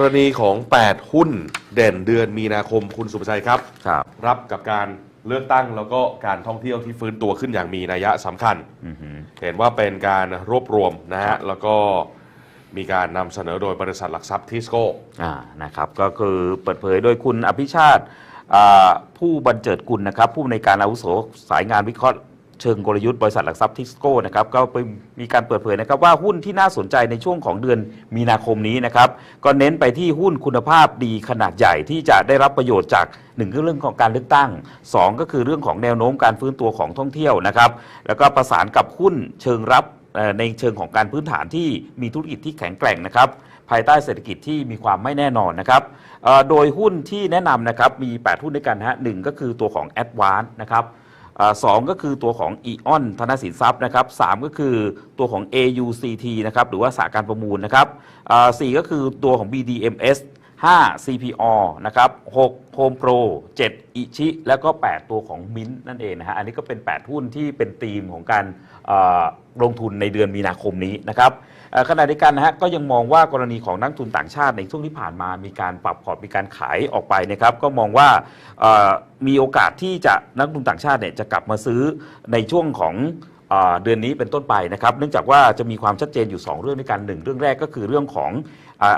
กรณีของ 8 หุ้นเด่นเดือนมีนาคมคุณสุภชัยครับ ครับ รับกับการเลือกตั้งแล้วก็การท่องเที่ยวที่ฟื้นตัวขึ้นอย่างมีนัยสำคัญ อือหือ เห็นว่าเป็นการรวบรวมนะฮะ แล้วก็มีการนำเสนอโดยบริษัทหลักทรัพย์ทิสโก้ อ่า นะครับ ก็คือเปิดเผยโดยคุณอภิชาติอ่าผู้บรรเจิดกุลนะครับ ผู้ในวยการอาวุโสสายงานวิเคราะห์ เชิงกลยุทธ์บริษัทหลักทรัพย์ทิสโก้นะครับก็ไปมีการเปิดเผยนะครับว่าหุ้นที่น่าสนใจในช่วงของเดือนมีนาคมนี้นะครับก็เน้นไปที่หุ้นคุณภาพดีขนาดใหญ่ที่จะได้รับประโยชน์จากหนึ่งคือเรื่องของการเลือกตั้งสองก็คือเรื่องของแนวโน้มการฟื้นตัวของท่องเที่ยวนะครับแล้วก็ประสานกับหุ้นเชิงรับในเชิงของการพื้นฐานที่มีธุรกิจที่แข็งแกร่งนะครับภายใต้เศรษฐกิจที่มีความไม่แน่นอนนะครับ โดยหุ้นที่แนะนำนะครับมี 8 หุ้นด้วยกันฮะหนึ่งก็คือตัวของ a d v a n c e นะครับ อสองก็คือตัวของอิออนธนสินทรัพย์นะครับสามก็คือตัวของ AUCT นะครับหรือว่าสาการประมูลนะครับสี่ก็คือตัวของ BDMS 5 CPO นะครับ6 Home Pro 7 อิชิ แล้วก็ 8 ตัวของมินนั่นเองนะฮะ อันนี้ก็เป็น 8 หุ้นที่เป็นธีมของการลงทุนในเดือนมีนาคมนี้นะครับขณะเดียวกันนะฮะก็ยังมองว่ากรณีของนักทุนต่างชาติในช่วงที่ผ่านมามีการปรับพอร์ตมีการขายออกไปนะครับ ก็มองว่ามีโอกาสที่จะนักทุนต่างชาติเนี่ยจะกลับมาซื้อในช่วงของ เดือนนี้เป็นต้นไปนะครับ เนื่องจากว่าจะมีความชัดเจนอยู่ 2 เรื่องด้วยกันหนึ่งเรื่องแรกก็คือเรื่องของ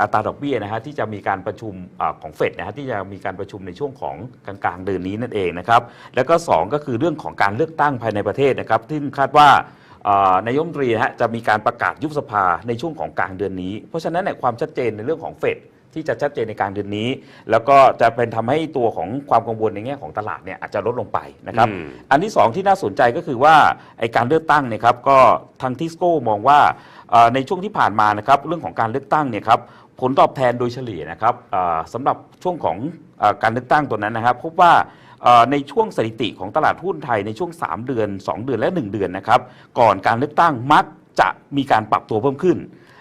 อาตราดอกเบี้ยนะฮะที่จะมีการประชุมอของเฟดนะฮะที่จะมีการประชุมในช่วงของกลางเดือนนี้นั่นเองนะครับ แล้วก็ 2 ก็คือเรื่องของการเลือกตั้งภายในประเทศนะครับซึ่งคาดว่านายมตรีนะฮะจะมีการประกาศยุบสภาในช่วงของกลางเดือนนี้ เพราะฉะนั้นเนี่ยความชัดเจนในเรื่องของเฟด ที่จะชัดเจนในกลารเดือนนี้ แล้วก็จะเป็นทำให้ตัวของความกังวลในแง่ของตลาดเนี่ยอาจจะลดลงไปนะครับอืมอันที่ 2 ที่น่าสนใจก็คือว่าไอการเลือกตั้งเนี่ยครับก็ทางทิสโก้มองว่าเอ่อในช่วงที่ผ่านมานะครับเรื่องของการเลือกตั้งเนี่ยครับผลตอบแทนโดยเฉลี่ยนะครับเอ่อสำหรับช่วงของเออการเลือกตั้งตัวนั้นนะครับ พบว่าเอ่อในช่วงสถิติของตลาดหุ้นไทยในช่วง 3 เดือน 2 เดือนและ 1 เดือนนะครับก่อนการเลือกตั้งมักจะมีการปรับตัวเพิ่มขึ้น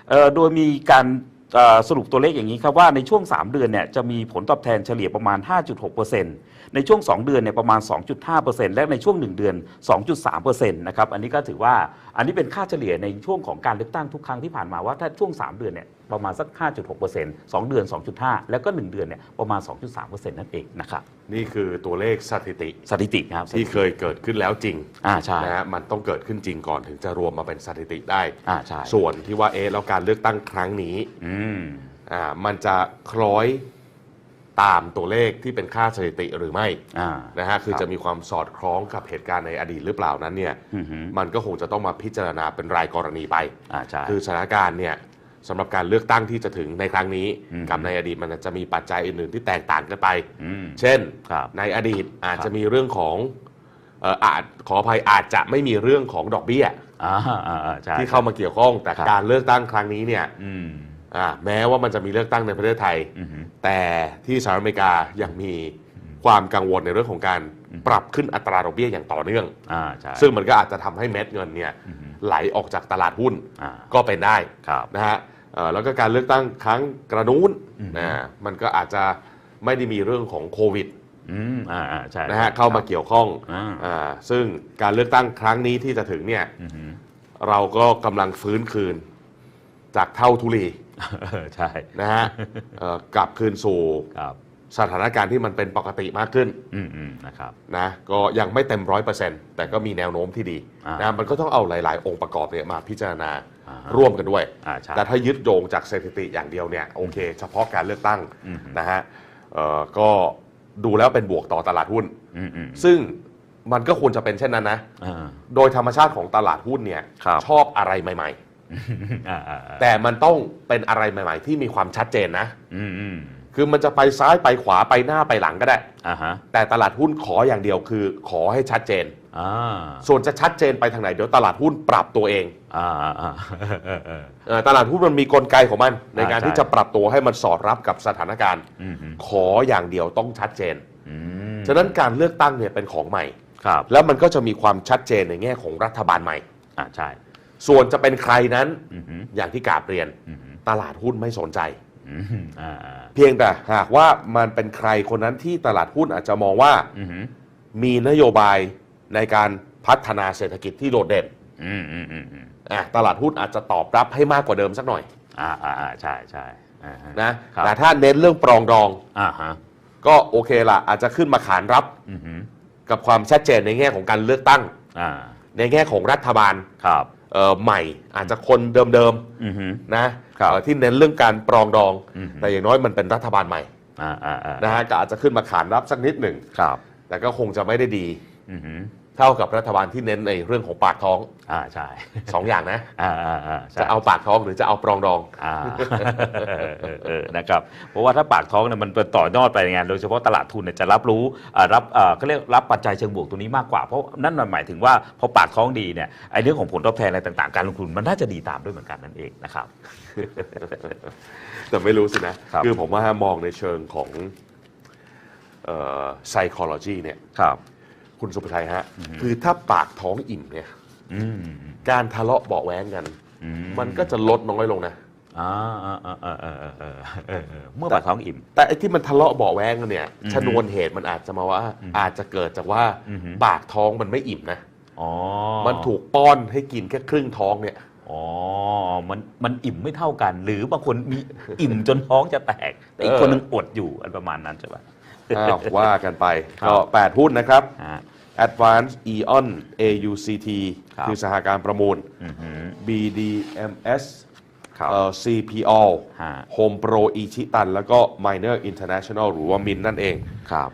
เอ่อโดยมีการเอ่อ สรุปตัวเลขอย่างนี้ครับว่าในช่วง 3 เดือนเนี่ยจะมีผลตอบแทนเฉลี่ยประมาณ 5.6%ในช่วง 2 เดือนเนี่ยประมาณ 2.5%และในช่วง 1 เดือน 2.3%นะครับอันนี้ก็ถือว่าอันนี้เป็นค่าเฉลี่ยในช่วงของการเลือกตั้งทุกครั้งที่ผ่านมาว่าถ้าช่วง 3 เดือนเนี่ยประมาณสัก 5.6% 2 เดือน 2.5 แล้วก็ 1 เดือนเนี่ยประมาณ 2.3%นั่นเองนะครับนี่คือตัวเลขสถิติสถิตินะครับที่เคยเกิดขึ้นแล้วจริงอ่าใช่นะฮะมันต้องเกิดขึ้นจริงก่อนถึงจะรวมมาเป็นสถิติได้อ่าใช่ส่วนที่ว่าเอ๊ะแล้วการเลือกตั้งครั้งนี้อืมอ่ามันจะคล้อยตามตัวเลขที่เป็นค่าสถิติหรือไม่อ่านะฮะคือครับจะมีความสอดคล้องกับเหตุการณ์ในอดีตหรือเปล่านั้นเนี่ยอือหือมันก็คงจะต้องมาพิจารณาเป็นรายกรณีไป อ่าใช่ คือสถานการณ์เนี่ยสำหรับการเลือกตั้งที่จะถึงในครั้งนี้ อืม กับในอดีตมันจะมีปัจจัยอื่นๆ ที่แตกต่างกันไปอืมเช่น ครับในอดีตอาจครับจะมีเรื่องของเอ่ออาจขออภัยอาจจะไม่มีเรื่องของดอกเบี้ย อ่าอ่าอ่าใช่ ที่เข้ามาเกี่ยวข้องแต่ครับ การเลือกตั้งครั้งนี้เนี่ยอืม อ่าแม้ว่ามันจะมีเลือกตั้งในประเทศไทย อือหือแต่ที่สหรัฐอเมริกายังมีความกังวลในเรื่องของการปรับขึ้นอัตราดอกเบี้ยอย่างต่อเนื่อง อ่าใช่ซึ่งมันก็อาจจะทำให้เม็ดเงินเนี่ยอือหือไหลออกจากตลาดหุ้นอ่าก็เป็นได้ ครับ นะฮะเอ่อแล้วก็การเลือกตั้งครั้งกระนู้นอืมนะมันก็อาจจะไม่ได้มีเรื่องของโควิดอืมอ่าอ่าใช่นะฮะเข้ามาเกี่ยวข้องอ่าอ่าซึ่งการเลือกตั้งครั้งนี้ที่จะถึงเนี่ยอือหือเราก็กำลังฟื้นคืนจากเท่าทุลีเออ ใช่นะฮะเอ่อกลับคืนสู่ครับสถานการณ์ที่มันเป็นปกติมากขึ้นอืมอืมนะครับนะก็ยังไม่เต็มร้อยเปอร์เซ็นต์แต่ก็มีแนวโน้มที่ดีอ่านนะมันก็ต้องเอาหลาย ๆ องค์ประกอบเนี่ยมาพิจารณาอ่าร่วมกันด้วย อ่าใช่ แต่ถ้ายึดโยงจากสถิติอย่างเดียวเนี่ยโอเค เฉพาะการเลือกตั้งอืมนะฮะเอ่อก็ดูแล้วเป็นบวกต่อตลาดหุ้น อืมอืมซึ่งมันก็ควรจะเป็นเช่นนั้นนะ อ่า โดยธรรมชาติของตลาดหุ้นเนี่ยครับ ชอบอะไรใหม่อ่าอ่าอ่าๆ แต่มันต้องเป็นอะไรใหม่ ๆ ที่มีความชัดเจนนะอืมอืมคือมันจะไปซ้ายไปขวาไปหน้าไปหลังก็ได้อ่าฮะแต่ตลาดหุ้นขออย่างเดียวคือ ขอให้ชัดเจนอ่าส่วนจะชัดเจนไปทางไหนเดี๋ยวตลาดหุ้นปรับตัวเองอ่าอ่าอ่าเออเออเอ่อตลาดหุ้นมันมีกลไกของมัน ในการใช่ที่จะปรับตัวให้มันสอดรับกับสถานการณ์อืมอืมขออย่างเดียวต้องชัดเจนอืมฉะนั้นการเลือกตั้งเนี่ยเป็นของใหม่ครับแล้วมันก็จะมีความชัดเจนในแง่ของรัฐบาลใหม่อ่าใช่ ส่วนจะเป็นใครนั้นอืมอืมอย่างที่กราบเรียน อืมตลาดหุ้นไม่สนใจ อืมอ่าอ่าเพียงแต่หากว่ามันเป็นใครคนนั้นที่ตลาดหุ้นอาจจะมองว่าอืมมีนโยบายในการพัฒนาเศรษฐกิจที่โดดเด่นอืมอืมอืมอืมอะตลาดหุ้นอาจจะตอบรับให้มากกว่าเดิมสักหน่อยอ่าอ่าอ่าใช่ใช่อ่าฮะ นะ ครับ แต่ถ้าเน้นเรื่องปรองดอง อ่าฮะก็โอเคละอาจจะขึ้นมาขานรับอือฮึกับความชัดเจนในแง่ของการเลือกตั้ง อ่าในแง่ของรัฐบาล ครับเอ่อ ใหม่อาจจะคนเดิมอือฮึๆนะครับเอ่อที่เน้นเรื่องการปรองดองอือฮึแต่อย่างน้อยมันเป็นรัฐบาลใหม่อ่าอ่าอ่านะฮะก็อาจจะขึ้นมาขานรับสักนิดหนึ่งครับแต่ก็คงจะไม่ได้ดีอือฮึ เท่ากับรัฐบาลที่เน้นในเรื่องของปากท้องอ่าใช่สองอย่างนะอ่าอ่าอ่าใช่จะเอาปากท้องหรือจะเอาปรองดองอ่าเออเออเออนะครับเพราะว่าถ้าปากท้องเนี่ยมันเป็นต่อยอดไปงานโดยเฉพาะตลาดทุนเนี่ยจะรับรู้อ่ารับอ่าเขาเรียกรับปัจจัยเชิงบวกตัวนี้มากกว่าเพราะนั่นมันหมายถึงว่าพอปากท้องดีเนี่ยไอ้เรื่องของผลตอบแทนอะไรต่างๆ การลงทุนมันน่าจะดีตามด้วยเหมือนกันนั่นเองนะครับ แต่ไม่รู้สินะ ครับ คือผมว่ามองในเชิงของเอ่อ psychology เนี่ย ครับ คุณสุภชัยฮะ คือถ้าปากท้องอิ่มเนี่ยอืมการทะเลาะเบาะแว้งกันอืมันก็จะลดน้อยลงนะอ่าอ่าอ่าอ่าอ่าอ่าอ่าเออเออเมื่อปากท้องอิ่ม แต่ไอ้ที่มันทะเลาะเบาะแว้งกันเนี่ยอือฮึชนวนเหตุมันอาจจะมาว่า อาจจะเกิดจากว่าอือฮึปากท้องมันไม่อิ่มนะอ๋อมันถูกป้อนให้กินแค่ครึ่งท้องเนี่ยอ๋อ มันมันอิ่มไม่เท่ากัน หรือบางคนมีอิ่มจนท้องจะแตกแต่อีกเออคนนึงอดอยู่อันประมาณนั้นใช่ปะ อ้าวว่ากันไปครับก็ 8 หุ้นนะครับ ฮะ Advance Eon AUCT ครับ คือสหการประมูล อือหือ BDMS ครับ เอ่อ CPO ฮะ Home Pro อิชิตัน แล้วก็ Minor International หรือว่ามินนั่นเอง ครับ